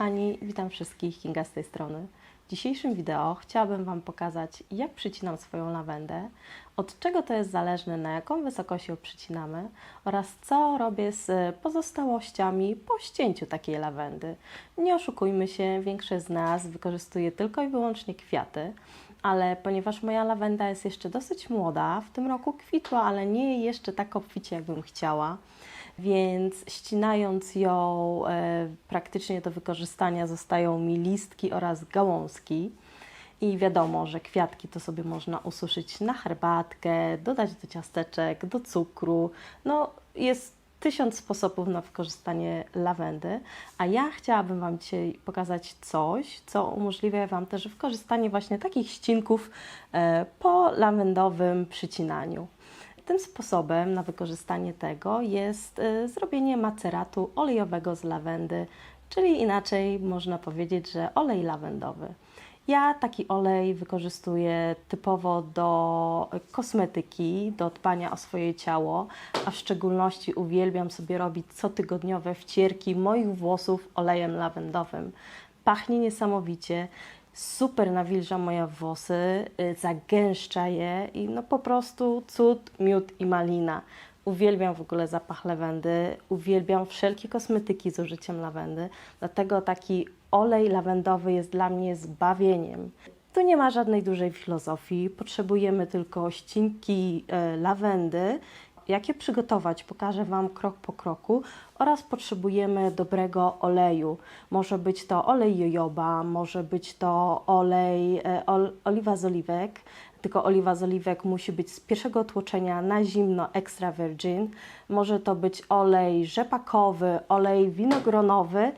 kochani, witam wszystkich, Kinga z tej strony. W dzisiejszym wideo chciałabym Wam pokazać, jak przycinam swoją lawendę, od czego to jest zależne, na jaką wysokość ją przycinamy oraz co robię z pozostałościami po ścięciu takiej lawendy. Nie oszukujmy się, większość z nas wykorzystuje tylko i wyłącznie kwiaty, ale ponieważ moja lawenda jest jeszcze dosyć młoda, w tym roku kwitła, ale nie jeszcze tak obficie, jakbym chciała, więc ścinając ją e, praktycznie do wykorzystania zostają mi listki oraz gałązki. I wiadomo, że kwiatki to sobie można ususzyć na herbatkę, dodać do ciasteczek, do cukru. No, jest tysiąc sposobów na wykorzystanie lawendy, a ja chciałabym Wam dzisiaj pokazać coś, co umożliwia Wam też wykorzystanie właśnie takich ścinków e, po lawendowym przycinaniu. Tym sposobem na wykorzystanie tego jest y, zrobienie maceratu olejowego z lawendy, czyli inaczej można powiedzieć, że olej lawendowy. Ja taki olej wykorzystuję typowo do kosmetyki, do dbania o swoje ciało, a w szczególności uwielbiam sobie robić cotygodniowe wcierki moich włosów olejem lawendowym. Pachnie niesamowicie super nawilża moje włosy, y, zagęszcza je i no po prostu cud, miód i malina. Uwielbiam w ogóle zapach lawendy, uwielbiam wszelkie kosmetyki z użyciem lawendy, dlatego taki olej lawendowy jest dla mnie zbawieniem. Tu nie ma żadnej dużej filozofii, potrzebujemy tylko ścinki y, lawendy jak je przygotować, pokażę Wam krok po kroku oraz potrzebujemy dobrego oleju. Może być to olej jojoba, może być to olej, e, ol, oliwa z oliwek, tylko oliwa z oliwek musi być z pierwszego tłoczenia na zimno extra virgin. Może to być olej rzepakowy, olej winogronowy,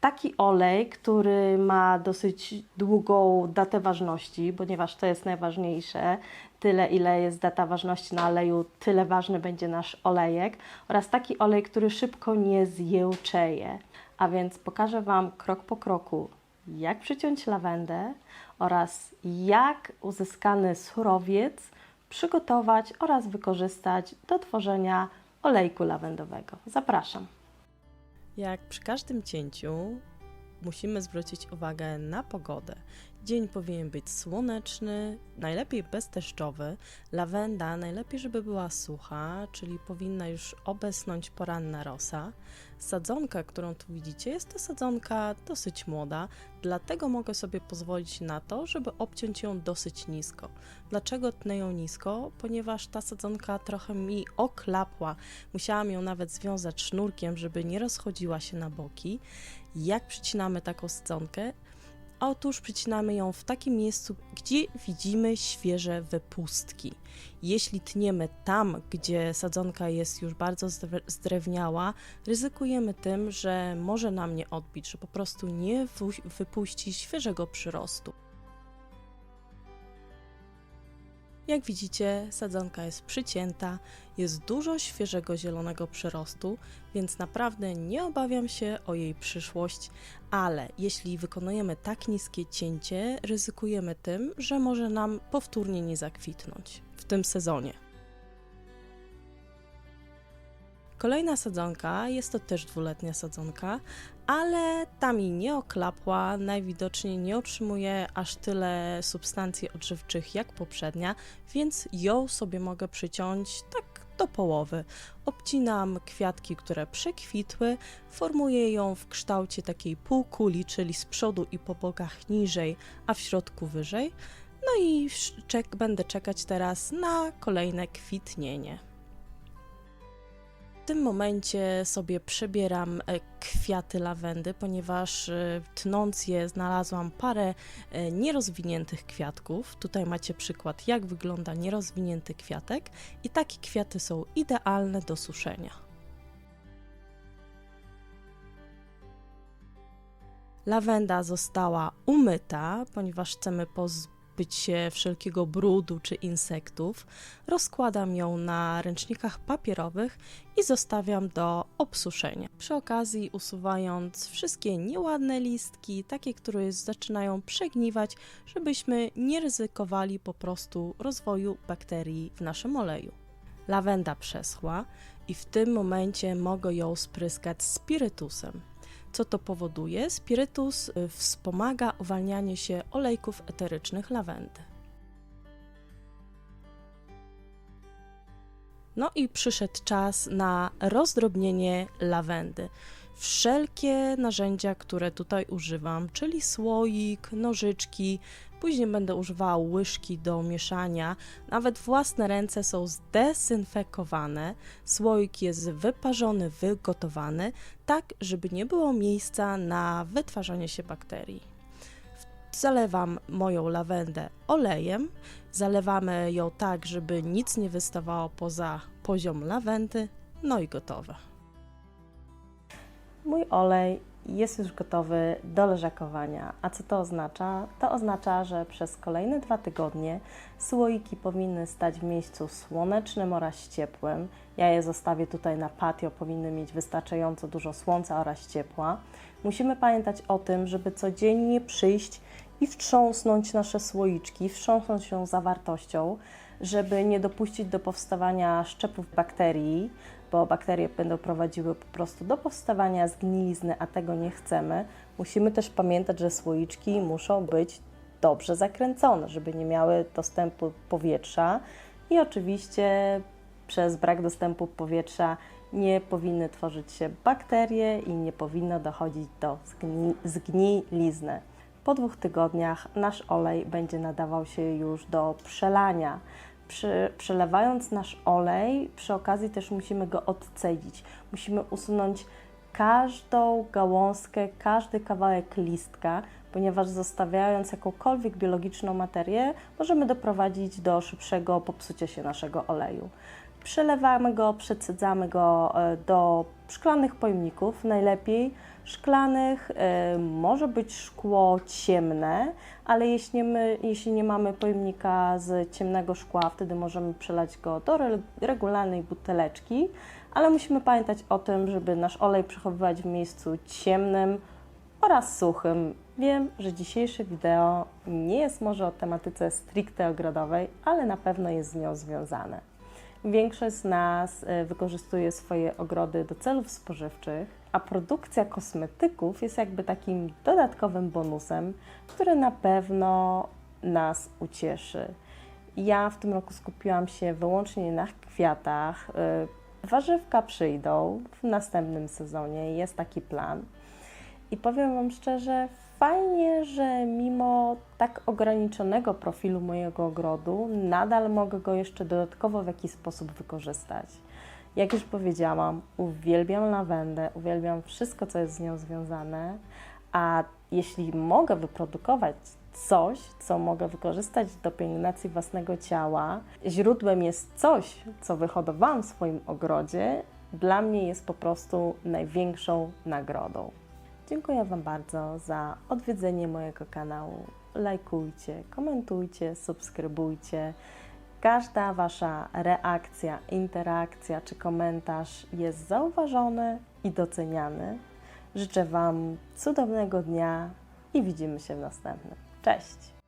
taki olej, który ma dosyć długą datę ważności, ponieważ to jest najważniejsze. Tyle, ile jest data ważności na oleju, tyle ważny będzie nasz olejek. Oraz taki olej, który szybko nie zjełczeje. A więc pokażę Wam krok po kroku, jak przyciąć lawendę oraz jak uzyskany surowiec przygotować oraz wykorzystać do tworzenia olejku lawendowego. Zapraszam. Jak przy każdym cięciu musimy zwrócić uwagę na pogodę. Dzień powinien być słoneczny, najlepiej bezdeszczowy. Lawenda najlepiej, żeby była sucha, czyli powinna już obesnąć poranna rosa. Sadzonka, którą tu widzicie, jest to sadzonka dosyć młoda, dlatego mogę sobie pozwolić na to, żeby obciąć ją dosyć nisko. Dlaczego tnę ją nisko? Ponieważ ta sadzonka trochę mi oklapła. Musiałam ją nawet związać sznurkiem, żeby nie rozchodziła się na boki. Jak przycinamy taką sadzonkę? Otóż przycinamy ją w takim miejscu, gdzie widzimy świeże wypustki. Jeśli tniemy tam, gdzie sadzonka jest już bardzo zdrewniała, ryzykujemy tym, że może nam nie odbić, że po prostu nie wypuści świeżego przyrostu. Jak widzicie, sadzonka jest przycięta, jest dużo świeżego zielonego przyrostu, więc naprawdę nie obawiam się o jej przyszłość, ale jeśli wykonujemy tak niskie cięcie, ryzykujemy tym, że może nam powtórnie nie zakwitnąć w tym sezonie. Kolejna sadzonka jest to też dwuletnia sadzonka, ale ta mi nie oklapła, najwidoczniej nie otrzymuje aż tyle substancji odżywczych jak poprzednia, więc ją sobie mogę przyciąć tak do połowy. Obcinam kwiatki, które przekwitły, formuję ją w kształcie takiej półkuli, czyli z przodu i po bokach niżej, a w środku wyżej. No i czek będę czekać teraz na kolejne kwitnienie tym momencie sobie przebieram e, kwiaty lawendy, ponieważ e, tnąc je znalazłam parę e, nierozwiniętych kwiatków. Tutaj macie przykład, jak wygląda nierozwinięty kwiatek, i takie kwiaty są idealne do suszenia. Lawenda została umyta, ponieważ chcemy pozbyć pozbyć się wszelkiego brudu czy insektów, rozkładam ją na ręcznikach papierowych i zostawiam do obsuszenia. Przy okazji usuwając wszystkie nieładne listki, takie, które zaczynają przegniwać, żebyśmy nie ryzykowali po prostu rozwoju bakterii w naszym oleju. Lawenda przeschła i w tym momencie mogę ją spryskać spirytusem. Co to powoduje? Spirytus y, wspomaga uwalnianie się olejków eterycznych lawendy. No i przyszedł czas na rozdrobnienie lawendy. Wszelkie narzędzia, które tutaj używam, czyli słoik, nożyczki, później będę używała łyżki do mieszania, nawet własne ręce są zdezynfekowane, słoik jest wyparzony, wygotowany, tak żeby nie było miejsca na wytwarzanie się bakterii. Zalewam moją lawendę olejem, zalewamy ją tak, żeby nic nie wystawało poza poziom lawendy, no i gotowe. Mój olej jest już gotowy do leżakowania. A co to oznacza? To oznacza, że przez kolejne dwa tygodnie słoiki powinny stać w miejscu słonecznym oraz ciepłym. Ja je zostawię tutaj na patio, powinny mieć wystarczająco dużo słońca oraz ciepła. Musimy pamiętać o tym, żeby codziennie przyjść i wstrząsnąć nasze słoiczki, wstrząsnąć się zawartością, żeby nie dopuścić do powstawania szczepów bakterii, bo bakterie będą prowadziły po prostu do powstawania zgnilizny, a tego nie chcemy. Musimy też pamiętać, że słoiczki muszą być dobrze zakręcone, żeby nie miały dostępu powietrza i oczywiście przez brak dostępu powietrza nie powinny tworzyć się bakterie i nie powinno dochodzić do zgni zgnilizny. Po dwóch tygodniach nasz olej będzie nadawał się już do przelania. Przy, przelewając nasz olej, przy okazji też musimy go odcedzić. Musimy usunąć każdą gałązkę, każdy kawałek listka, ponieważ zostawiając jakąkolwiek biologiczną materię, możemy doprowadzić do szybszego popsucia się naszego oleju. Przelewamy go, przecedzamy go e, do szklanych pojemników, najlepiej szklanych, e, może być szkło ciemne, ale jeśli, my, jeśli nie mamy pojemnika z ciemnego szkła, wtedy możemy przelać go do regularnej buteleczki, ale musimy pamiętać o tym, żeby nasz olej przechowywać w miejscu ciemnym oraz suchym. Wiem, że dzisiejsze wideo nie jest może o tematyce stricte ogrodowej, ale na pewno jest z nią związane. Większość z nas e, wykorzystuje swoje ogrody do celów spożywczych, a produkcja kosmetyków jest jakby takim dodatkowym bonusem, który na pewno nas ucieszy. Ja w tym roku skupiłam się wyłącznie na kwiatach. E, warzywka przyjdą w następnym sezonie, jest taki plan. I powiem Wam szczerze, fajnie, że mimo tak ograniczonego profilu mojego ogrodu, nadal mogę go jeszcze dodatkowo w jakiś sposób wykorzystać. Jak już powiedziałam, uwielbiam lawendę, uwielbiam wszystko, co jest z nią związane, a jeśli mogę wyprodukować coś, co mogę wykorzystać do pielęgnacji własnego ciała, źródłem jest coś, co wyhodowałam w swoim ogrodzie, dla mnie jest po prostu największą nagrodą. Dziękuję Wam bardzo za odwiedzenie mojego kanału. Lajkujcie, komentujcie, subskrybujcie. Każda Wasza reakcja, interakcja czy komentarz jest zauważony i doceniany. Życzę Wam cudownego dnia i widzimy się w następnym. Cześć!